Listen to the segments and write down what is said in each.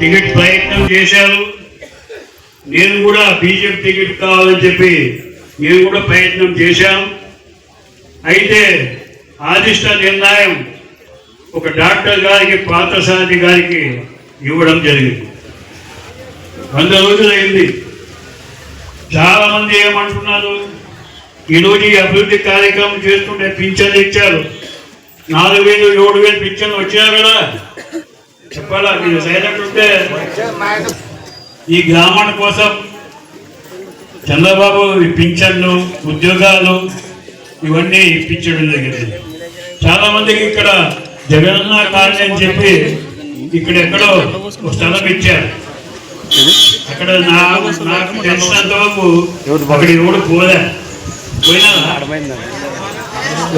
Ticket ప్రయత్నం చేశారు. నేను కూడా బీజేపీ టికెట్ కావాలని చెప్పి నేను కూడా ప్రయత్నం చేశాం. అయితే ఆదిష్ట నిర్ణయం ఒక డాక్టర్ గారికి పార్థసారథి గారికి ఇవ్వడం జరిగింది. వంద రోజులైంది. చాలా మంది ఏమంటున్నారు ఈరోజు ఈ అభివృద్ధి కార్యక్రమం చేస్తుంటే పింఛన్లు ఇచ్చారు. నాలుగు వేలు ఏడు వేలు పింఛన్లు వచ్చారు కదా. చెప్పాలా? మీరు సైలెంట్ ఉంటే ఈ గ్రామాల కోసం చంద్రబాబు ఈ పింఛన్లు ఉద్యోగాలు ఇవన్నీ ఇప్పించడం జరిగింది. చాలా మందికి ఇక్కడ జగనన్న కాలనీ అని చెప్పి ఇక్కడ ఎక్కడో ఒక స్థలం ఇచ్చారు. అక్కడ నాకు నాకు తెలిసినంత వరకు అక్కడ ఎవడు పోలే. పోయినా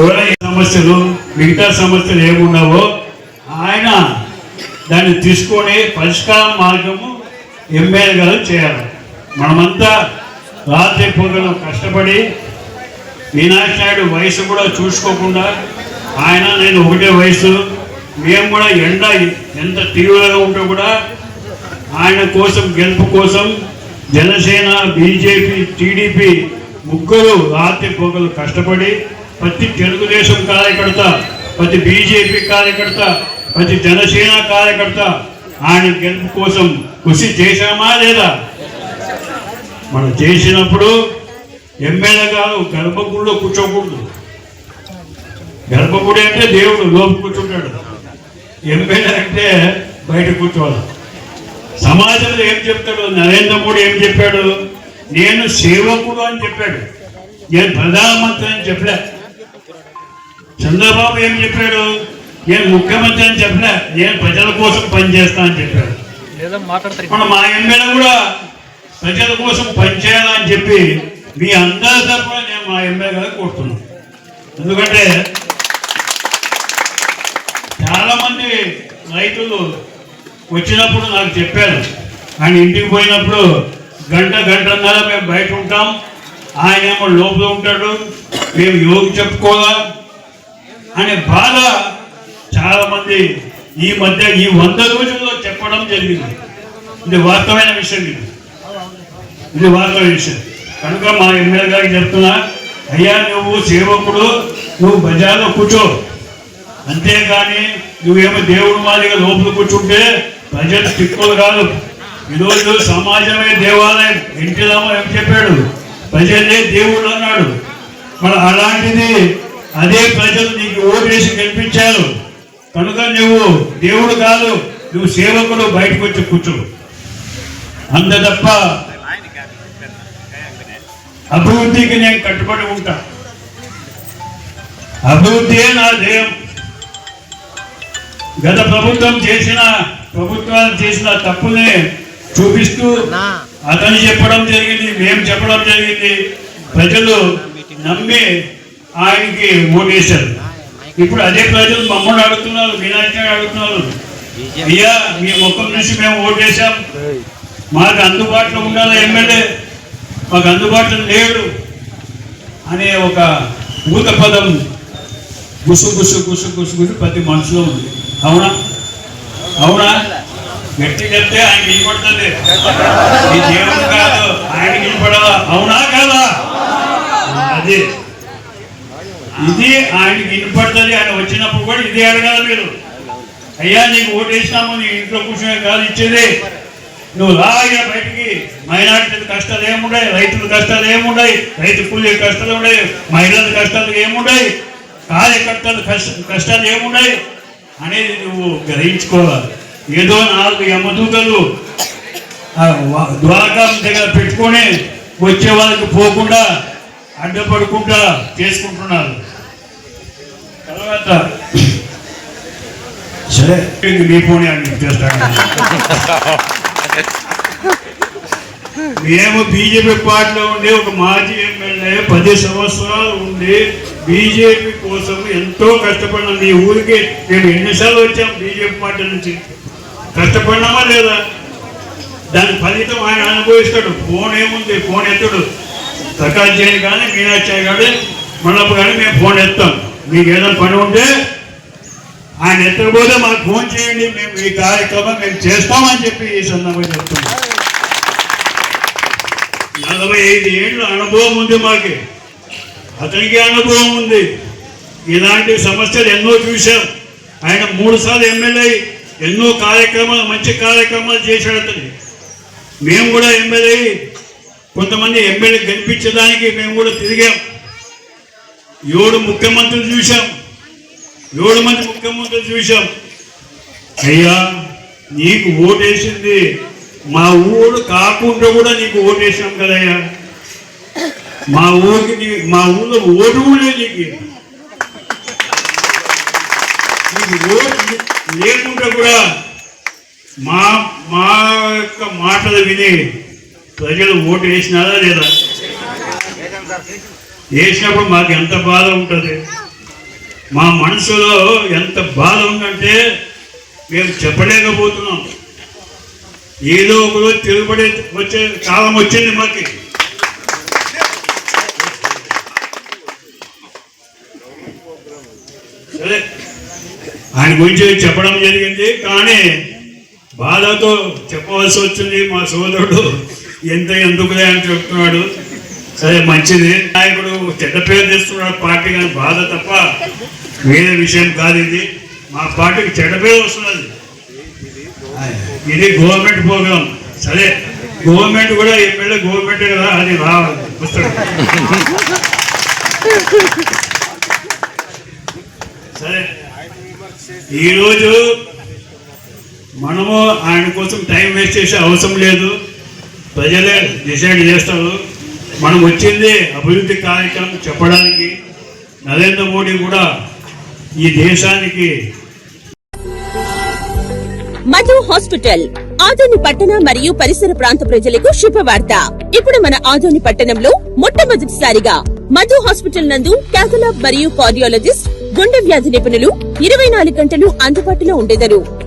ఎవరైనా సమస్యలు మిగతా సమస్యలు ఏమున్నావో ఆయన దాన్ని తీసుకొని పరిష్కార మార్గము ఎమ్మెల్యే గారు చేయాలి. మనమంతా రాత్రి పొగలు కష్టపడి మీనాక్షి నాయుడు వయసు కూడా చూసుకోకుండా ఆయన నేను ఒకటే వయసు మేము కూడా ఎండ ఎంత తీవ్రంగా ఉంటే కూడా ఆయన కోసం గెలుపు కోసం జనసేన బీజేపీ టీడీపీ ముగ్గురు రాత్రి పొగలు కష్టపడి ప్రతి తెలుగుదేశం కార్యకర్త ప్రతి బీజేపీ కార్యకర్త ప్రతి జనసేన కార్యకర్త ఆయన గెలుపు కోసం కృషి చేశామా లేదా? మనం చేసినప్పుడు ఎమ్మెల్యే గారు గర్భగుడిలో కూర్చోకూడదు. గర్భగుడి అంటే దేవుడు లోపు కూర్చుంటాడు. ఎమ్మెల్యే అంటే బయట కూర్చోవాలి. సమాజంలో ఏం చెప్తాడు? నరేంద్ర మోడీ ఏం చెప్పాడు? నేను సేవకుడు అని చెప్పాడు. నేను ప్రధానమంత్రి అని చెప్పలే. చంద్రబాబు ఏం చెప్పాడు? నేను ముఖ్యమంత్రి అని చెప్పలే నేను ప్రజల కోసం పనిచేస్తా అని చెప్పాడు. మన మా ఎమ్మెల్యే కూడా ప్రజల కోసం పనిచేయాలని చెప్పి మీ అందరి తరఫున నేను మా ఎమ్మెల్యే గారికి కోరుతున్నాను. ఎందుకంటే చాలా మంది రైతులు వచ్చినప్పుడు నాకు చెప్పారు ఆయన ఇంటికి పోయినప్పుడు గంట గంటన్నర మేము బయట ఉంటాం ఆయన ఏమో లోపల ఉంటాడు మేము యోగి చెప్పుకోవాలా అనే బాధ చాలా మంది ఈ మధ్య ఈ వంద రోజుల్లో చెప్పడం జరిగింది. ఇది వాస్తవమైన విషయం ఇది. ఇది వాస్తవమైన విషయం. కనుక మా ఎమ్మెల్యే గారికి చెప్తున్నా అయ్యా నువ్వు సేవకుడు నువ్వు బజార్లో కూర్చో. అంతేగాని నువ్వేమో దేవుడు మాదిరిగా లోపల కూర్చుంటే ప్రజలు తిక్కులు కాదు. ఈరోజు సమాజమే దేవాలయం. ఇంటి ఏం చెప్పాడు? ప్రజలే దేవుడు అన్నాడు. మరి అలాంటిది అదే ప్రజలు నీకు ఓటేసి గెలిపించారు. కనుక నువ్వు దేవుడు కాదు నువ్వు సేవకుడు బయటకు వచ్చి కూర్చో. అంత తప్ప అభివృద్ధికి నేను కట్టుబడి ఉంటా. అభివృద్ధియే నా ధ్యేయం. గత ప్రభుత్వం చేసిన ప్రభుత్వాలు చేసిన తప్పునే చూపిస్తూ అతను చెప్పడం జరిగింది మేము చెప్పడం జరిగింది. ప్రజలు నమ్మి ఆయనకి ఓటేశారు ఇప్పుడు అదే ప్రజలు మమ్మల్ని అడుగుతున్నారు మీనాక్షి అడుగుతున్నారు. అయ్యా మీ ముఖం నుంచి మేము ఓటేశాం మాకు అందుబాటులో ఉండాలి ఎమ్మెల్యే. మాకు అందుబాటులో లేడు అనే ఒక భూత పదం గుసు గుసు గుసు గుసు గుసు ప్రతి మనసులో ఉంది. అవునా? అవునా? గట్టి చెప్తే ఆయన వినపడుతుంది. ఈ దేవుడు కాదు ఆయన వినపడాలా. అవునా కాదా? అది. ఇది ఆయనకి వినపడుతుంది. ఆయన వచ్చినప్పుడు కూడా ఇదే అడగాలి మీరు. అయ్యా నీకు ఓటేసినాము నీ ఇంట్లో కూర్చునే కాదు ఇచ్చేది. నువ్వు లాగా బయటికి. మైనార్టీల కష్టాలు ఏముండయి? రైతుల కష్టాలు ఏముండయి? రైతు కూలీ కష్టాలు ఉండయి మహిళల కష్టాలు ఏముండయి? కార్యకర్తల కష్ట కష్టాలు ఏముండయి? అనేది నువ్వు గ్రహించుకోవాలి. ఏదో నాలుగు యమదూతలు ఆ ద్వారకా దగ్గర పెట్టుకొని వచ్చే వాళ్ళకి పోకుండా అడ్డపడుకుంటా చేసుకుంటున్నారు. తర్వాత సరే చేస్తాను మేము బీజేపీ పార్టీలో ఉండి ఒక మాజీ ఎమ్మెల్యే పది సంవత్సరాలు ఉండి బీజేపీ కోసం ఎంతో కష్టపడినా మీ ఊరికి మేము ఎన్నిసార్లు వచ్చాం బీజేపీ పార్టీ నుంచి. కష్టపడినామా లేదా? దాని ఫలితం ఆయన అనుభవిస్తాడు. ఫోన్ ఏముంది? ఫోన్ ఎత్తుడు. ప్రకాష్ జైన్ కానీ మీనాక్షి కానీ మనప్పుడు కానీ మేము ఫోన్ ఎత్తాం. మీకు ఏదో పని ఉంటే ఆయన ఎత్తకపోతే మాకు ఫోన్ చేయండి మేము ఈ కార్యక్రమం మేము చేస్తామని చెప్పి ఈ సందర్భంగా చెప్తున్నాం. నలభై ఐదు ఏళ్ళు అనుభవం ఉంది మాకు. అతనికి అనుభవం ఉంది. ఇలాంటి సమస్యలు ఎన్నో చూశాం. ఆయన మూడు సార్లు ఎమ్మెల్యే ఎన్నో కార్యక్రమాలు మంచి కార్యక్రమాలు చేశాడు అతను. మేము కూడా ఎమ్మెల్యే కొంతమంది ఎమ్మెల్యే కనిపించడానికి మేము కూడా తిరిగాం. ఏడు ముఖ్యమంత్రులు చూశాం. ఏడు మంది ముఖ్యమంత్రులు చూశాం. అయ్యా నీకు ఓటేసింది. మా ఊరు కాకుండా కూడా నీకు ఓటేసాం కదయ్యా. మా ఊరికి నీ- మా ఊళ్ళో ఓటు కూడా లేదు నీకు. నీకు ఓటు లేకుండా కూడా మా మా యొక్క మాటలు విని ప్రజలు ఓటు వేసినారా లేదా? వేసినప్పుడు మాకు ఎంత బాధ ఉంటుంది? మా మనసులో ఎంత బాధ ఉందంటే మేము చెప్పలేకపోతున్నాం. ఏదో ఒకరోజు తిరుగుబడి వచ్చే కాలం వచ్చింది మాకు. సరే ఆయన గురించి చెప్పడం జరిగింది కానీ బాధతో చెప్పవలసి వచ్చింది మా సోదరుడు. ఎంత ఎందుకులే అని చెప్తున్నాడు. సరే మంచిది. నాయకుడు చెడ్డ పేరు తెస్తున్నాడు పార్టీ కానీ బాధ తప్ప వేరే విషయం కాదు ఇది. మా పార్టీకి చెడ్డ పేరు వస్తున్నది. ఇది గవర్నమెంట్ ప్రోగ్రామ్ సరే గవర్నమెంట్ కూడా ఎమ్మెల్యే గవర్నమెంట్ కదా అది రావాలి. పుస్తకం సరే ఈరోజు మనము ఆయన కోసం టైం వేస్ట్ చేసే అవసరం లేదు. ప్రజలే డిసైడ్ చేస్తారు. మనం వచ్చిందే అభివృద్ధి కార్యక్రమం చెప్పడానికి నరేంద్ర మోడీ కూడా ఈ దేశానికి మధు హాస్పిటల్ ఆదోని పట్టణ మరియు పరిసర ప్రాంత ప్రజలకు శుభవార్త. ఇప్పుడు మన ఆదోని పట్టణంలో మొట్టమొదటిసారిగా మధు హాస్పిటల్ నందు క్యాథలాబ్ మరియు కార్డియాలజిస్ట్ గుండె వ్యాధి నిపుణులు ఇరవై నాలుగు గంటలు అందుబాటులో ఉండేదరు.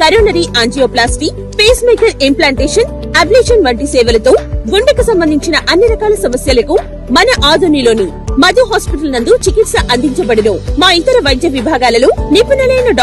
coronary angioplasty pacemaker implantation ablation వంటి సేవలతో గుండెకు సంబంధించిన అన్ని రకాల సమస్యలకు మన ఆధునిలోని మధు హాస్పిటల్ నందు చికిత్స అందించబడును మా ఇతర వైద్య విభాగాలలో నిపుణులైన డాక్టర్